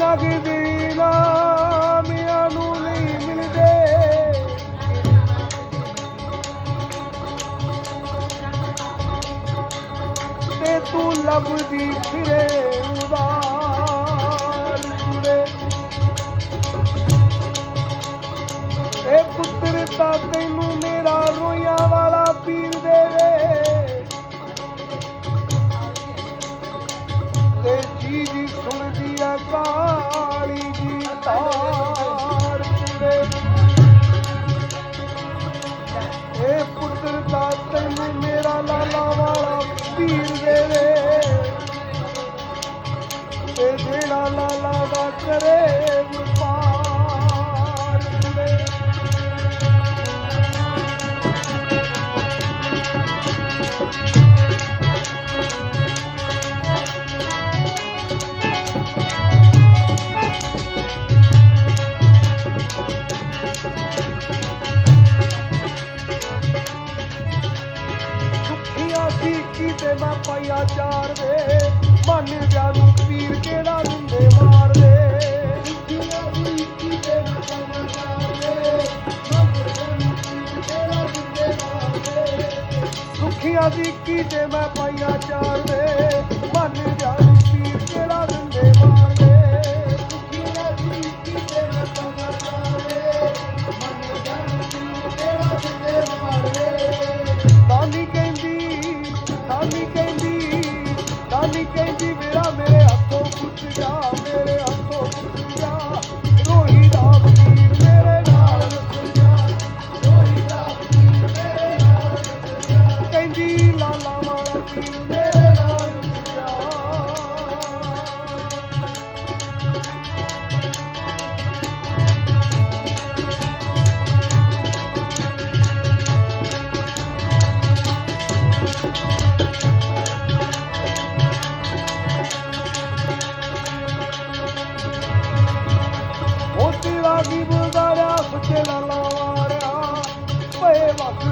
ਲੱਗਦੀ ਨਾਮਿਆਂ ਨੂੰ ਨਹੀਂ ਮਿਲਦੇ। ਤੇ ਤੂੰ ਲੱਭਦੀ ਫਿਰੇ ਉਦਾਰ ਜੁੜੇ ਇਹ ਪੁੱਤਰ, ਤਾਂ ਤੈਨੂੰ ਮੇਰਾ ਰੋਇਆ ਵਾਲਾ ਪੀਰ ਦੇਵੇ ਸੱਚੀ ਤੇ ਨਾ ਪਾਇਆ ਚਾਰ ਵੇ? ਮੰਨ ਗਿਆ ਨੂੰ ਕਬੀਰ ਕਿਹੜਾ ਰੁੰਦੇ ਮਾਰਦੇ ਸੁਖੀਆਂ ਦੀ ਕੀ ਤੇ ਮੈਂ ਪਾਇਆ ਚਾਰ ਵੇ? ਮੰਨ ਗਿਆ ਨੂੰ ਕਬੀਰ ਕਿਹੜਾ ਰੁੰਦੇ ਮਾਰਦੇ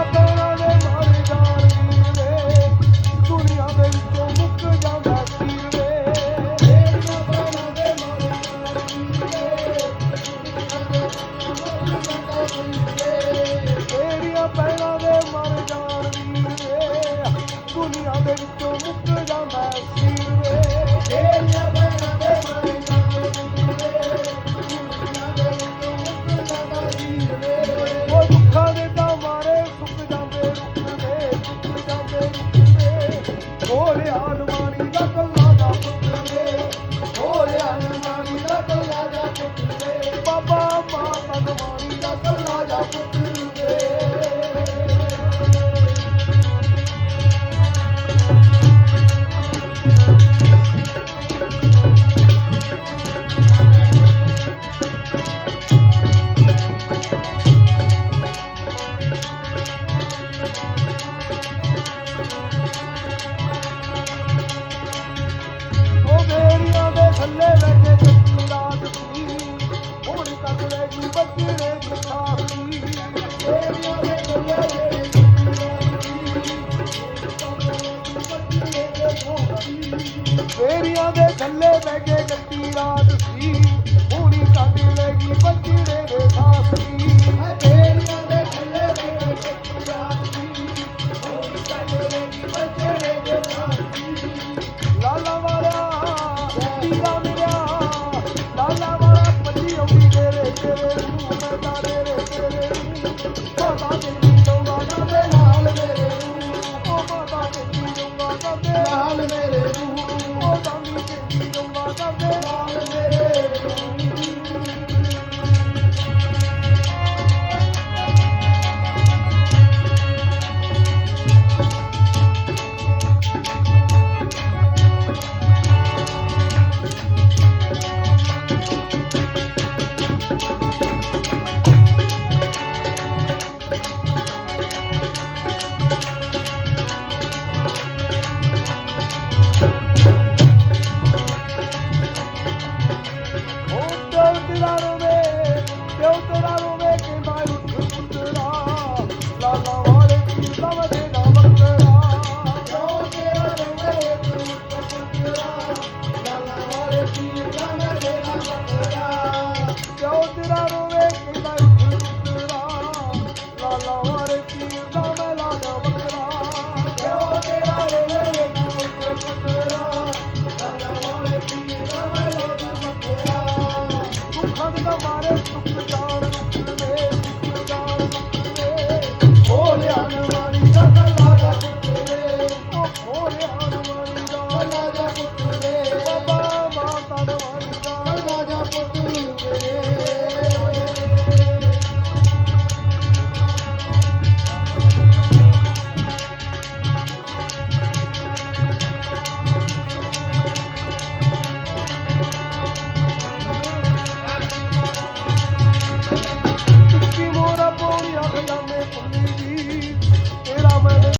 Baba. ਫੇਰੀਆਂ ਦੇ ਥੱਲੇ ਬਹਿ ਕੇ ਕੱਟੀ ਰਾਤ ਸੀ। ਪੂਰੀ ਕੱਢ ਲੈਗੀ ਬੱਜਰੇ ਦੇ ਸਾਥੀ ਹੈ ਫੇਰੀਆਂ